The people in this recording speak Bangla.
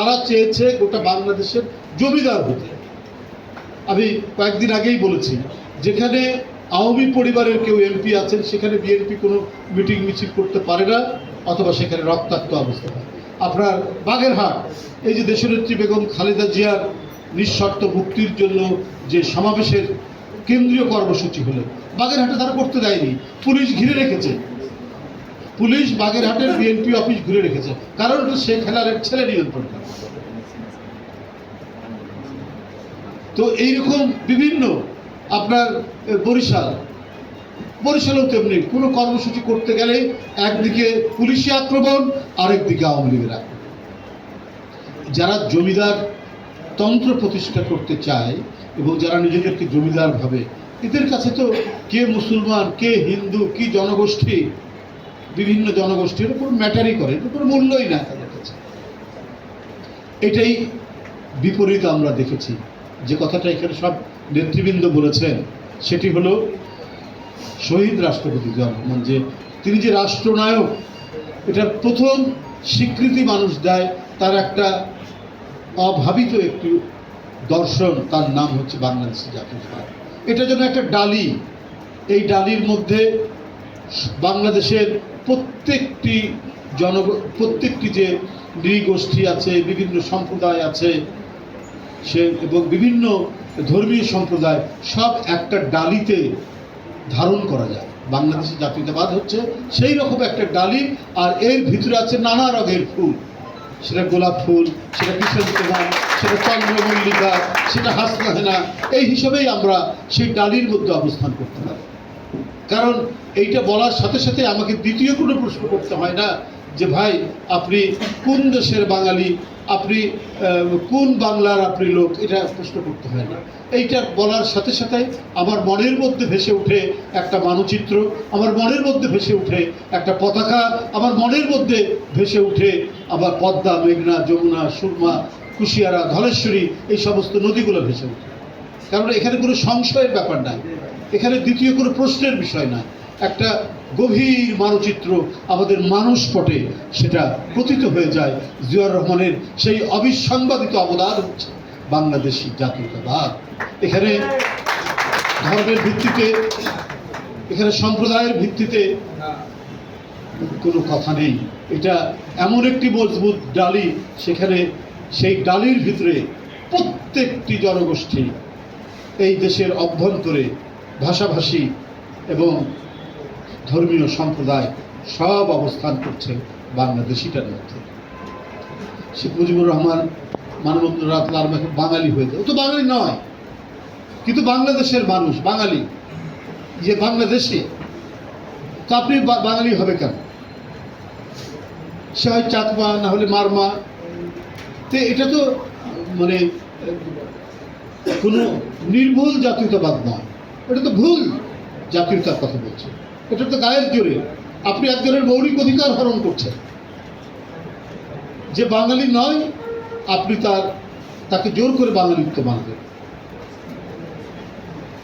তারা চেয়েছে গোটা বাংলাদেশের জমিদার হতে। আমি কয়েকদিন আগেই বলেছি, যেখানে আওয়ামী পরিবারের কেউ এমপি আছেন, সেখানে বিএনপি কোনো মিটিং মিছিল করতে পারে না, অথবা সেখানে রক্তাক্ত অবস্থা হয়। আপনার বাগেরহাট, এই যে দেশনেত্রী বেগম খালেদা জিয়ার নিঃশর্ত মুক্তির জন্য যে সমাবেশের কেন্দ্রীয় কর্মসূচি হলো, বাগেরহাটে তারা করতে দেয়নি, পুলিশ ঘিরে রেখেছে। পুলিশ বাগেরহাটের বিএনপি অফিস ঘিরে রেখেছে। কারণ হলো শেখ হেলালের ছেলে নিয়ন্ত্রণ করে। তো এইরকম বিভিন্ন আপনার বরিশাল। বরিশালেও তেমনি। কোনো কর্মসূচি করতে গেলে একদিকে পুলিশি আক্রমণ, আরেকদিকে আওয়ামী লীগের যারা জমিদার তন্ত্র প্রতিষ্ঠা করতে চায় এবং যারা নিজেদেরকে জমিদার ভাবে এদের কাছে তো কে মুসলমান, কে হিন্দু, কি জনগোষ্ঠী বিভিন্ন জনগোষ্ঠীর উপর ম্যাটারই করে কোনো মূল্যই না তাদের কাছে। এটাই বিপরীত আমরা দেখেছি। যে কথাটা এখানে সব নেতৃবৃন্দ বলেছেন, সেটি হলো শহীদ রাষ্ট্রপতি জিয়াউর যে তিনি যে রাষ্ট্রনায়ক, এটা প্রথম স্বীকৃতি মানুষ দেয়, তার একটা অভাবিত একটি দর্শন, তার নাম হচ্ছে বাংলাদেশি জাতীয়তাবাদ এটা যেন একটা ডালি, এই ডালির মধ্যে বাংলাদেশের প্রত্যেকটি জন প্রত্যেকটি যে নৃগোষ্ঠী আছে, বিভিন্ন সম্প্রদায় আছে, সে এবং বিভিন্ন ধর্মীয় সম্প্রদায়, সব একটা ডালিতে ধারণ করা যায়। বাংলাদেশি জাতীয়তাবাদ হচ্ছে সেই রকম একটা ডালি, আর এর ভিতরে আছে নানা রঙের ফুল। সেটা গোলাপ ফুল, সেটা কৃষ্ণকুমার সেটা চন্দ্রমল্লিকা, সেটা হাসনাহেনা এই হিসাবেই আমরা সেই ডালির মধ্যে অবস্থান করতে পারি। কারণ এইটা বলার সাথে সাথে আমাকে দ্বিতীয় কোনো প্রশ্ন করতে হয় না যে ভাই, আপনি কোন দেশের বাঙালি? আপনি কোন বাংলার আপনি লোক? এটা প্রশ্ন করতে হয় না। এইটা বলার সাথে সাথে আমার মনের মধ্যে ভেসে উঠে একটা মানচিত্র, আমার মনের মধ্যে ভেসে উঠে একটা পতাকা, আমার মনের মধ্যে ভেসে উঠে আবার পদ্মা, মেঘনা, যমুনা, সুরমা, কুশিয়ারা, ধলেশ্বরী, এই সমস্ত নদীগুলো ভেসে উঠে কারণ এখানে কোনো সংশয়ের ব্যাপার নাই। এখানে দ্বিতীয় কোনো প্রশ্নের বিষয় না। একটা গভীর মানচিত্র আমাদের মানুষ পটে সেটা পতিত হয়ে যায়। জিয়াউর রহমানের সেই অবিসংবাদিত অবদান হচ্ছে বাংলাদেশি জাতীয়তাবাদ। এখানে ধর্মের ভিত্তিতে, এখানে সম্প্রদায়ের ভিত্তিতে কোনো কথা নেই। এটা এমন একটি মজবুত ডালি, সেখানে সেই ডালির ভিতরে প্রত্যেকটি জনগোষ্ঠী এই দেশের অভ্যন্তরে ভাষাভাষী এবং ধর্মীয় সম্প্রদায় সব অবস্থান করছে বাংলাদেশিটার মধ্যে। শেখ মুজিবুর রহমান মানবন্দ্র রাতলার বাঙালি হয়ে ও তো বাঙালি নয়, কিন্তু বাংলাদেশের মানুষ, বাঙালি। যে বাংলাদেশে, তো আপনি বাঙালি হবে কেন? সে হয় চাকমা না হলে মারমা। তো এটা তো মানে কোনো নির্ভুল জাতীয়তাবাদ নয়। এটা তো ভুল জাতীয়তার কথা বলছে। এটা তো গায়ের জোরে। আপনি একজনের মৌলিক অধিকার হরণ করছেন। যে বাঙালি নয়, আপনি তার তাকে জোর করে বাঙালিত্ব মানবেন।